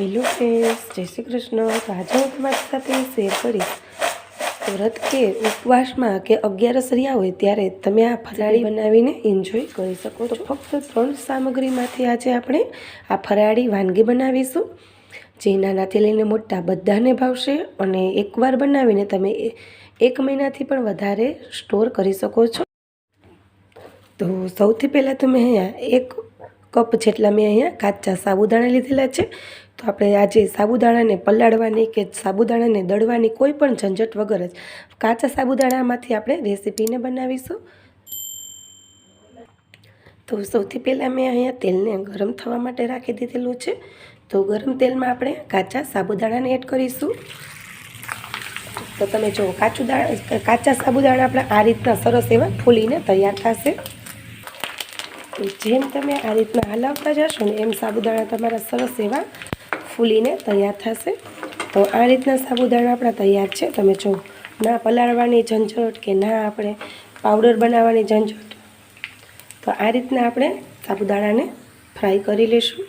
Hello friends, જય શ્રી કૃષ્ણ. તો આજે હું તમારી સાથે શેર કરીશ વ્રત કે ઉપવાસમાં કે અગિયારસ રહ્યા હોય ત્યારે તમે આ ફરાળી બનાવીને એન્જોય કરી શકો છો. ફક્ત ત્રણ સામગ્રીમાંથી આજે આપણે આ ફરાળી વાનગી બનાવીશું, જે નાનાથી લઈને મોટા બધાને ભાવશે અને એકવાર બનાવીને તમે એક મહિનાથી પણ વધારે સ્ટોર કરી શકો છો. તો સૌથી પહેલાં તો મેં અહીંયા એક કપ જેટલા મેં અહીંયા કાચા સાબુદાણા લીધેલા છે. તો આપણે આજે સાબુદાણાને પલાળવાની કે સાબુદાણાને દળવાની કોઈ પણ ઝંઝટ વગર જ કાચા સાબુદાણામાંથી આપણે રેસીપીને બનાવીશું. તો સૌથી પહેલાં મેં અહીંયા તેલને ગરમ થવા માટે રાખી દીધેલું છે. તો ગરમ તેલમાં આપણે કાચા સાબુદાણાને એડ કરીશું. તો તમે જો કાચું દાણા, કાચા સાબુદાણા આપણા આ રીતના સરસ એવા ફૂલીને તૈયાર થશે. જેમ તમે આ રીતના હલાવતા જશો ને એમ સાબુદાણા તમારા સરસ એવા ફૂલીને તૈયાર થશે. તો આ રીતના સાબુદાણા આપણા તૈયાર છે. તમે જો ના પલાળવાની ઝંઝટ કે ના આપણે પાવડર બનાવવાની ઝંઝટ, તો આ રીતના આપણે સાબુદાણાને ફ્રાય કરી લઈશું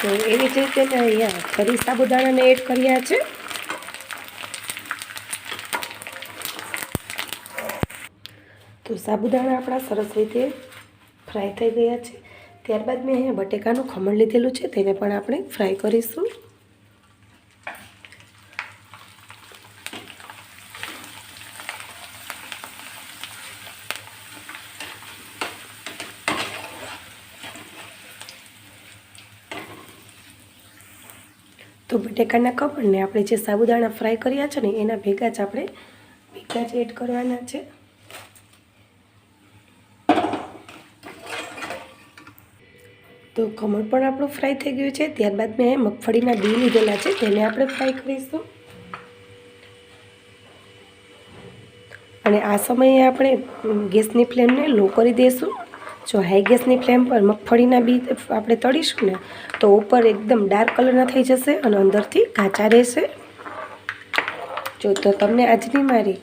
તો એવી જ રીતે મેં અહીંયા ફરી સાબુદાણાને એડ કર્યા છે. તો સાબુદાણા આપણા સરસ રીતે ફ્રાય થઈ ગયા છે. ત્યારબાદ મેં અહીંયા બટેકાનું ખમણ લીધેલું છે, તેને પણ આપણે ફ્રાય કરીશું. તો બટેકાના કપડને આપણે જે સાબુદાણા ફ્રાય કર્યા છે ને, એના ભેગા જ આપણે ભેગા જ એડ કરવાના છે. તો ખમણ પણ આપણું ફ્રાય થઈ ગયું છે. ત્યારબાદ મેં મગફળીના બી લીધેલા છે, તેને આપણે ફ્રાય કરીશું. અને આ સમયે આપણે ગેસની ફ્લેમને લો કરી દઈશું જો હાઈ ગેસની ફ્લેમ પર મગફળીના બી આપણે તળીશું ને, તો ઉપર એકદમ ડાર્ક કલરના થઈ જશે અને અંદરથી કાચા રહેશે. જો તો તમને આજની મારી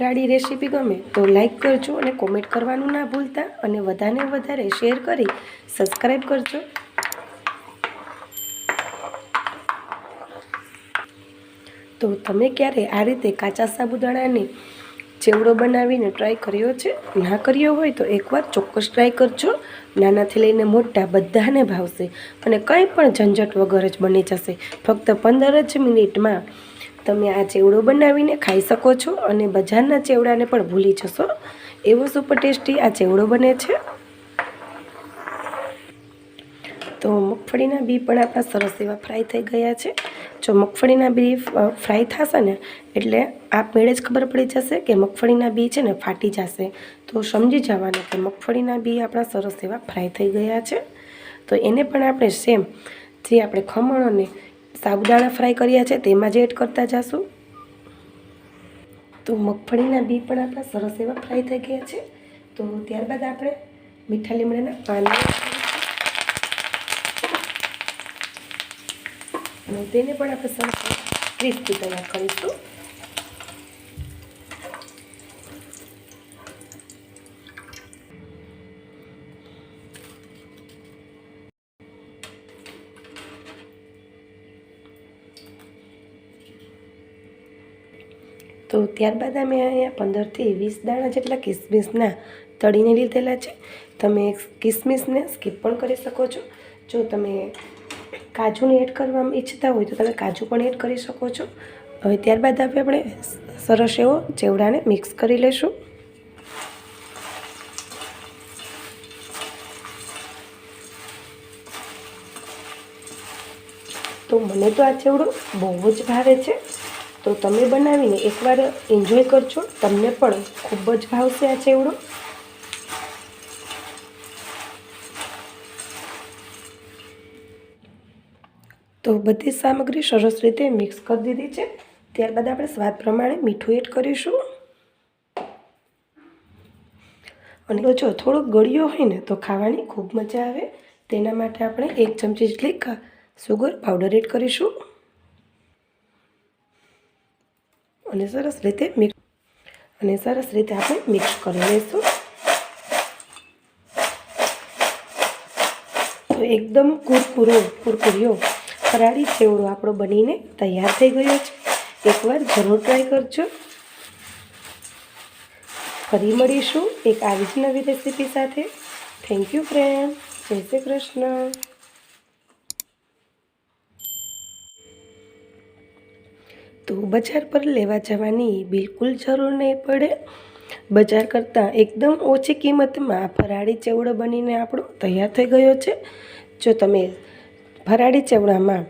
ફરાળી રેસીપી ગમે તો લાઈક કરજો અને કોમેન્ટ કરવાનું ના ભૂલતા અને વધારે વધારે શેર કરી સબસ્ક્રાઈબ કરજો. તો તમે ક્યારે આ રીતે કાચા સાબુદાણાની ચેવડો બનાવીને ટ્રાય કર્યો છે? ના કર્યો હોય તો એકવાર ચોક્કસ ટ્રાય કરજો. નાનાથી લઈને મોટા બધાને ભાવશે અને કંઈ પણ ઝંઝટ વગર જ બની જશે. ફક્ત પંદર જ મિનિટમાં તમે આ ચેવડો બનાવીને ખાઈ શકો છો અને બજારના ચેવડાને પણ ભૂલી જશો. એવો સુપર ટેસ્ટી આ ચેવડો બને છે. તો મગફળીના બી પણ આપણા સરસ એવા ફ્રાય થઈ ગયા છે. જો મગફળીના બી ફ્રાય થશે ને, એટલે આપમેળે જ ખબર પડી જશે કે મગફળીના બી છે ને ફાટી જશે. તો સમજી જવાનું કે મગફળીના બી આપણા સરસ એવા ફ્રાય થઈ ગયા છે. તો એને પણ આપણે સેમ જે આપણે ખમણ અને સાબુદાણા ફ્રાય કર્યા છે, તેમાં જ એડ કરતા જશું. તો મગફળીના બી પણ આપણા સરસ એવા ફ્રાય થઈ ગયા છે. તો ત્યારબાદ આપણે મીઠા લીમડાના પાન તેને પણ આપણે સરસ ક્રિસ્પી તૈયાર કરીશું. તો ત્યારબાદ અમે અહીંયા પંદરથી વીસ દાણા જેટલા કિસમિસના તળીને લીધેલા છે. તમે કિસમિસને સ્કીપ પણ કરી શકો છો. જો તમે કાજુને એડ કરવા ઈચ્છતા હોય તો તમે કાજુ પણ એડ કરી શકો છો. હવે ત્યારબાદ આપણે સરસ એવો ચેવડાને મિક્સ કરી લઈશું. તો મને તો આ ચેવડો બહુ જ ભાવે છે. તો તમે બનાવીને એકવાર એન્જોય કરજો. તમને પણ ખૂબ જ ભાવશે આ ચેવડો. તો બધી સામગ્રી સરસ રીતે મિક્સ કરી દીધી છે. ત્યારબાદ આપણે સ્વાદ પ્રમાણે મીઠું એડ કરીશું. અને જો થોડોક ગળ્યો હોય ને તો ખાવાની ખૂબ મજા આવે. તેના માટે આપણે એક ચમચી જેટલી સુગર પાવડર એડ કરીશું. અને સરસ રીતે મિક્સ અને સરસ રીતે આપણે મિક્સ કરી લઈશું. તો એકદમ કુરકુરો કુરકુરિયો ફરાળી ચેવડો આપણો બનીને તૈયાર થઈ ગયો છે. એકવાર જરૂર ટ્રાય કરજો. ફરી મળીશું એક આવી જ નવી રેસીપી સાથે. થેન્ક યુ ફ્રેન્ડ જય શ્રી કૃષ્ણ. બજાર પર લેવા જવાની બિલકુલ જરૂર નહીં પડે. બજાર કરતાં એકદમ ઓછી કિંમતમાં ફરાળી ચેવડો બનીને આપણો તૈયાર થઈ ગયો છે. જો તમે ફરાળી ચેવડામાં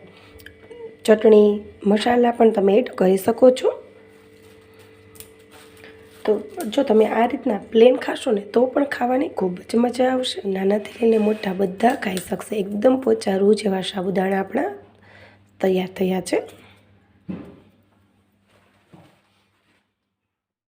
ચટણી, મસાલા પણ તમે એડ કરી શકો છો. તો જો તમે આ રીતના પ્લેન ખાશો ને તો પણ ખાવાની ખૂબ જ મજા આવશે. નાનાથી લઈને મોટા બધા ખાઈ શકશે. એકદમ પોચા રૂ જેવા સાબુદાણા આપણા તૈયાર થયા છે.